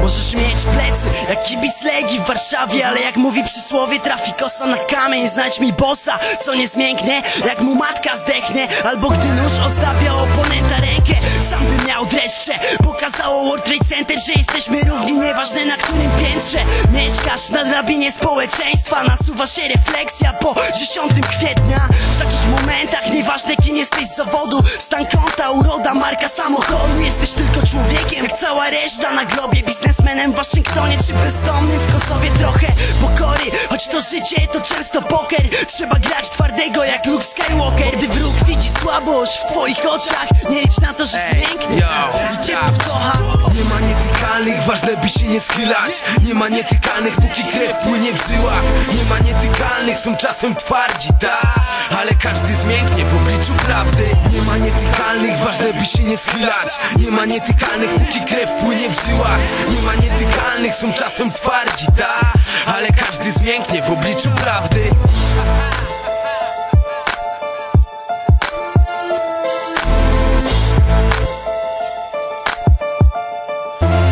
Możesz mieć plecy jak kibic Legii w Warszawie Ale jak mówi przysłowie trafi kosa na kamień Znajdź mi bossa, co nie zmięknie Jak mu matka zdechnie Albo gdy nóż ozdabia oponenta rękę Sam bym miał dreszcze Pokazało World Trade Center, że jesteśmy równi Nieważne na którym piętrze. Mieszkasz na drabinie społeczeństwa Nasuwa się refleksja po 10 kwietnia. W takich momentach nieważne kim jesteś z zawodu. Stan konta, uroda, marka samochodu. Jesteś tylko człowiekiem jak cała reszta na globie Biznesmenem w Waszyngtonie czy bezdomnym w Kosowie Trochę pokory, choć to życie to często poker. Trzeba grać twardego jak Luke Skywalker. Gdy wróg widzi słabość w twoich oczach Nie licz na to, że zmięknie. yo, I cię yo. wkocha Nie ma nietykalnych, ważne by się nie schylać. Nie ma nietykalnych, póki krew płynie w żyłach. Nie ma nietykalnych, są czasem twardzi, ta Ale każdy zmięknie w obliczu prawdy. Nie ma nietykalnych, ważne by się nie schylać. Nie ma nietykalnych, póki krew płynie w żyłach. Nie ma nietykalnych, są czasem twardzi, ta Ale każdy zmięknie w obliczu prawdy.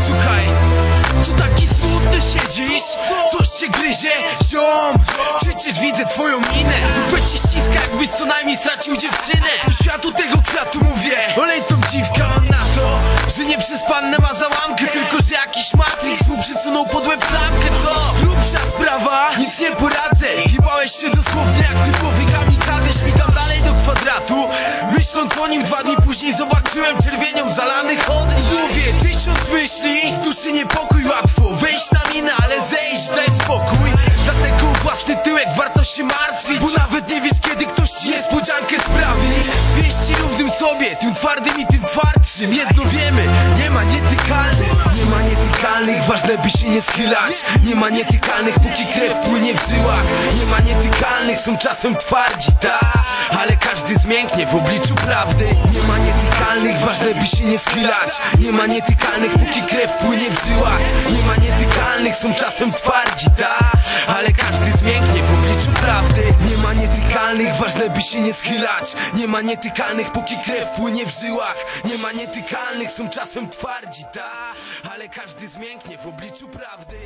Słuchaj, co taki smutny siedzisz? Coś cię gryzie? Ziom, przecież widzę twoją minę. Dupę ci ściska jakbyś co najmniej stracił dziewczynę. Światu tego kwiatu mówię przysunął pod łeb klamkę To grubsza sprawa, nic nie poradzę. Wjebałeś się dosłownie jak typowy kamikaze Śmigam dalej do kwadratu. Myśląc o nim dwa dni później Zobaczyłem czerwienią zalany chodnik W głowie. Tysiąc myśli duszy niepokój łatwo Wejść na minę, ale zejść, daj spokój. Dlatego własny tyłek warto się martwić Bo nawet nie wiesz kiedy ktoś ci niespodziankę sprawi. Wieści równym sobie, tym twardym i tym twardszym. Jedno wiemy, nie ma nietykalnych nietykalnych, ważne by się nie schylać. Nie ma nietykalnych, póki krew płynie w żyłach. Nie ma nietykalnych, są czasem twardzi, ta. Ale każdy zmięknie w obliczu prawdy. Nie ma nietykalnych, ważne by się nie schylać. Nie ma nietykalnych, póki krew płynie w żyłach. Nie ma nietykalnych, są czasem twardzi, ta prawdy. Nie ma nietykalnych, ważne by się nie schylać. Nie ma nietykalnych, póki krew płynie w żyłach. Nie ma nietykalnych, są czasem twardzi, ta Ale każdy zmięknie w obliczu prawdy